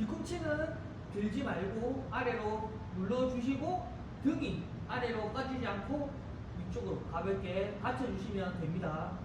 뒤꿈치는 들지 말고 아래로 눌러주시고 등이 아래로 꺼지지 않고 위쪽으로 가볍게 받쳐주시면 됩니다.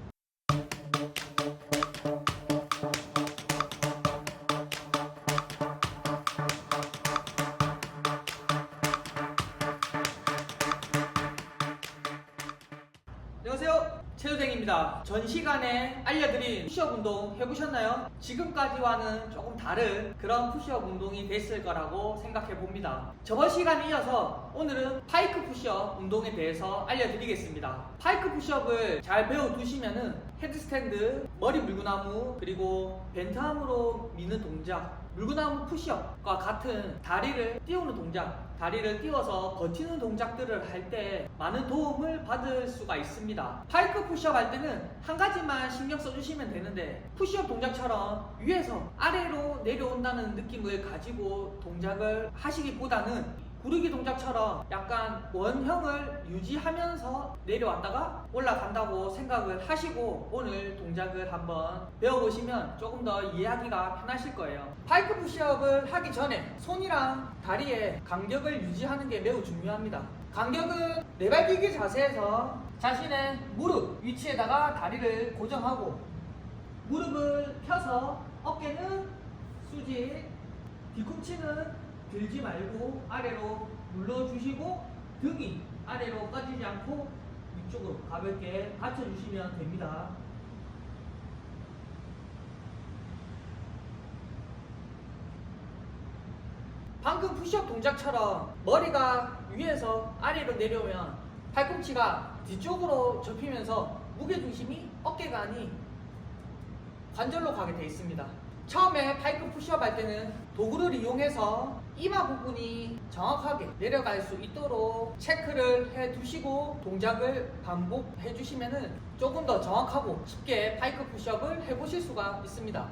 최우생입니다. 전 시간에 알려드린 푸시업 운동 해보셨나요? 지금까지와는 조금 다른 그런 푸시업 운동이 됐을 거라고 생각해 봅니다. 저번 시간에 이어서 오늘은 파이크 푸시업 운동에 대해서 알려드리겠습니다. 파이크 푸시업을 잘 배워두시면은 헤드스탠드, 머리 물구나무, 그리고 벤트함으로 미는 동작, 물구나무 푸시업과 같은 다리를 띄우는 동작, 다리를 띄워서 버티는 동작들을 할 때 많은 도움을 받을 수가 있습니다. 파이크 푸시업 할 때는 한 가지만 신경 써주시면 되는데 푸시업 동작처럼 위에서 아래로 내려온다는 느낌을 가지고 동작을 하시기보다는 구르기 동작처럼 약간 원형을 유지하면서 내려왔다가 올라간다고 생각을 하시고 오늘 동작을 한번 배워보시면 조금 더 이해하기가 편하실 거예요. 파이크 푸시업을 하기 전에 손이랑 다리의 간격을 유지하는 게 매우 중요합니다. 간격은 네발기기 자세에서 자신의 무릎 위치에다가 다리를 고정하고 무릎을 펴서 어깨는 수직 뒤꿈치는 들지 말고 아래로 눌러주시고 등이 아래로 꺼지지 않고 위쪽으로 가볍게 받쳐주시면 됩니다. 방금 푸시업 동작처럼 머리가 위에서 아래로 내려오면 팔꿈치가 뒤쪽으로 접히면서 무게중심이 어깨가 아닌 관절로 가게 되어 있습니다. 처음에 파이크 푸시업 할 때는 도구를 이용해서 이마 부분이 정확하게 내려갈 수 있도록 체크를 해 두시고 동작을 반복해 주시면은 조금 더 정확하고 쉽게 파이크 푸시업을 해 보실 수가 있습니다.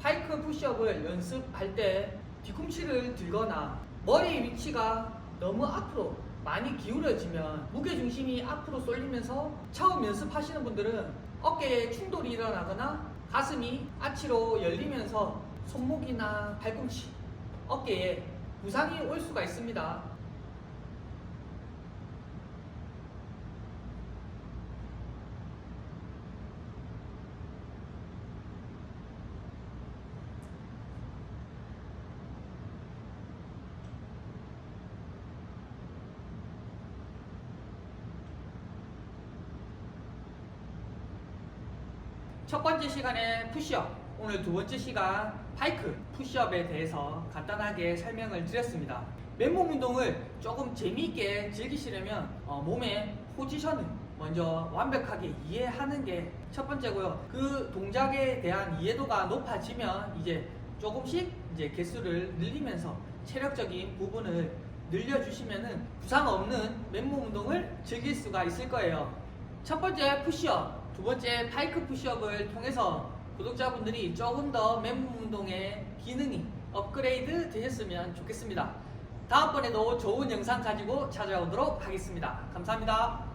파이크 푸시업을 연습할 때 뒤꿈치를 들거나 머리 위치가 너무 앞으로 많이 기울어지면 무게 중심이 앞으로 쏠리면서 처음 연습하시는 분들은 어깨에 충돌이 일어나거나 가슴이 아치로 열리면서 손목이나 팔꿈치, 어깨에 부상이 올 수가 있습니다. 첫 번째 시간에 푸시업, 오늘 두 번째 시간 파이크 푸시업에 대해서 간단하게 설명을 드렸습니다. 맨몸 운동을 조금 재미있게 즐기시려면 어, 몸의 포지션을 먼저 완벽하게 이해하는 게 첫 번째고요. 그 동작에 대한 이해도가 높아지면 이제 조금씩 이제 개수를 늘리면서 체력적인 부분을 늘려주시면은 부상 없는 맨몸 운동을 즐길 수가 있을 거예요. 첫 번째 푸시업, 두 번째 파이크 푸시업을 통해서 구독자분들이 조금 더 맨몸 운동의 기능이 업그레이드 되셨으면 좋겠습니다. 다음번에도 좋은 영상 가지고 찾아오도록 하겠습니다. 감사합니다.